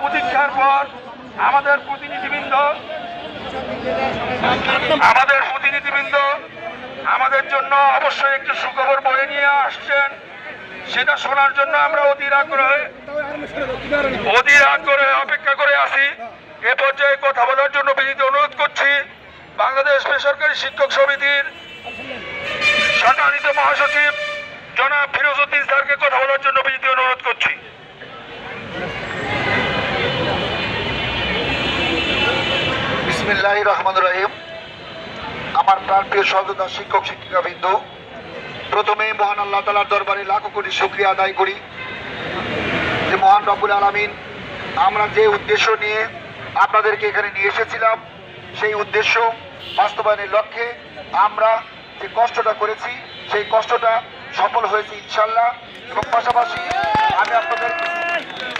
প্রতীক্ষার পর আমাদের প্রতিনিধিবৃন্দ আমাদের প্রতিনিধিবৃন্দ আমাদের জন্য অবশ্যই একটি সুখবর বয়ে নিয়ে আসছেন। সেটা শোনার জন্য আমরা অধীর আগ্রহে অধীর আগ্রহে অপেক্ষা করে আছি। এ পর্যায়ে কথা বলার জন্য বিনীত অনুরোধ করছি বাংলাদেশ বেসরকারি শিক্ষক সমিতির সম্মানিত মহাসচিব জনাব ফিরোজউদ্দিন স্যারকে কথা বলার জন্য বিনীত অনুরোধ করছি। রহমান রহিম। আমার সহযোদ্ধা, শিক্ষক প্রথমে মহান আল্লাহ তালার দরবারে লাখো কোটি আদায় করি যে মহান রব্বুল আলমিন আমরা যে উদ্দেশ্য নিয়ে আপনাদেরকে এখানে নিয়ে এসেছিলাম, সেই উদ্দেশ্য বাস্তবায়নের লক্ষ্যে আমরা যে কষ্টটা করেছি, সেই কষ্টটা সফল হয়েছে ইনশাল্লাহ এবং পাশাপাশি আমি আপনাদের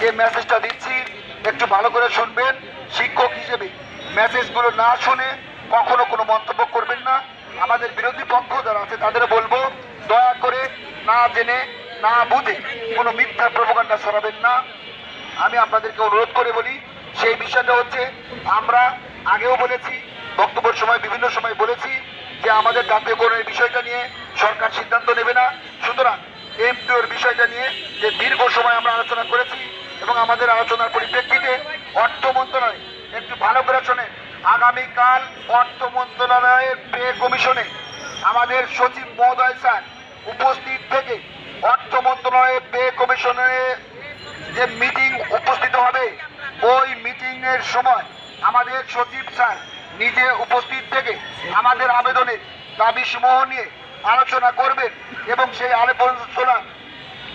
যে মেসেজটা দিচ্ছি একটু ভালো করে শুনবেন। শিক্ষক হিসেবে মেসেজগুলো না শুনে কখনো কোনো মন্তব্য করবেন না। আমাদের বিরোধী পক্ষ যারা আছে, তাদের বলব, দয়া করে না জেনে, না বুঝে কোনো মিথ্যা প্রভাকাণ্ডা ছড়াবেন না। আমি আপনাদেরকে অনুরোধ করে বলি, সেই বিষয়টা হচ্ছে, আমরা আগেও বলেছি, বক্তব্যের সময় বিভিন্ন সময় বলেছি যে আমাদের জাতীয়করণের বিষয়টা নিয়ে সরকার সিদ্ধান্ত নেবে না। সুতরাং এমপিওর বিষয়টা নিয়ে যে দীর্ঘ সময় আমরা এবং আমাদের আলোচনার পরিপ্রেক্ষিতে অর্থ মন্ত্রণালয় একটু ভালো করে শোনেন আগামীকাল অর্থ মন্ত্রণালয়ের পে কমিশনে আমাদের সচিব মহোদয় স্যার উপস্থিত থেকে অর্থ মন্ত্রণালয়ের পে কমিশনের যে মিটিং উপস্থিত হবে, ওই মিটিং এর সময় আমাদের সচিব স্যার নিজে উপস্থিত থেকে আমাদের আবেদনের দাবি সমূহ নিয়ে আলোচনা করবেন এবং সেই আলোচনা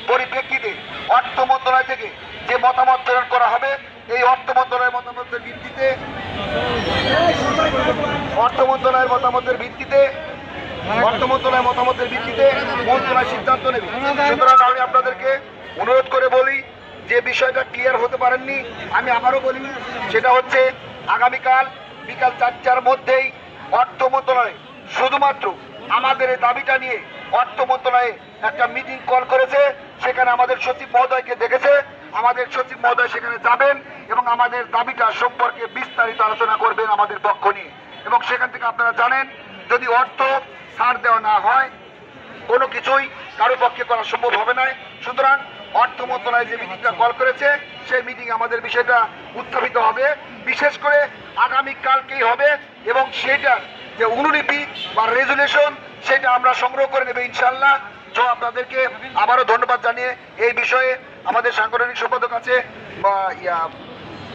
পরিপ্রেক্ষিতে অর্থ মন্ত্রণালয় থেকে যে মতামত প্রেরণ করা হবে, এই অর্থ মন্ত্রণালয়ের মতামতের ভিত্তিতে অর্থ মন্ত্রণালয়ের মতামতের ভিত্তিতে অর্থ মন্ত্রণালয়ের মতামতের ভিত্তিতে মন্ত্রণালয় সিদ্ধান্ত নেবে। সুতরাং আমি আপনাদেরকে অনুরোধ করে বলি, যে বিষয়টা ক্লিয়ার হতে পারেননি, আমি আবারও বলি, সেটা হচ্ছে আগামীকাল বিকাল চারটার মধ্যেই অর্থ মন্ত্রণালয় শুধুমাত্র আমাদের এই দাবিটা নিয়ে অর্থ মন্ত্রণালয়ে একটা মিটিং কল করেছে, সেখানে আমাদের সচিব মহোদয়কে দেখেছে। আমাদের সচিব মহোদয় সেখানে যাবেন এবং আমাদের দাবিটা সম্পর্কে বিস্তারিত আলোচনা করবেন আমাদের পক্ষ নিয়ে। এবং সেখান থেকে আপনারা জানেন, যদি অর্থ ছাড় দেওয়া না হয়, কোনো কিছুই কারও পক্ষে করা সম্ভব হবে না। সুতরাং অর্থ মন্ত্রণালয় যে মিটিংটা কল করেছে, সেই মিটিং আমাদের বিষয়টা উত্থাপিত হবে। বিশেষ করে আগামী কালকেই হবে এবং সেটার যে অনুলিপি বা রেজুলেশন সেটা আমরা সংগ্রহ করে নেবে ইনশাল্লাহ তো আপনাদেরকে আবারও ধন্যবাদ জানিয়ে এই বিষয়ে আমাদের সাংগঠনিক সম্পাদক আছে বা ইয়া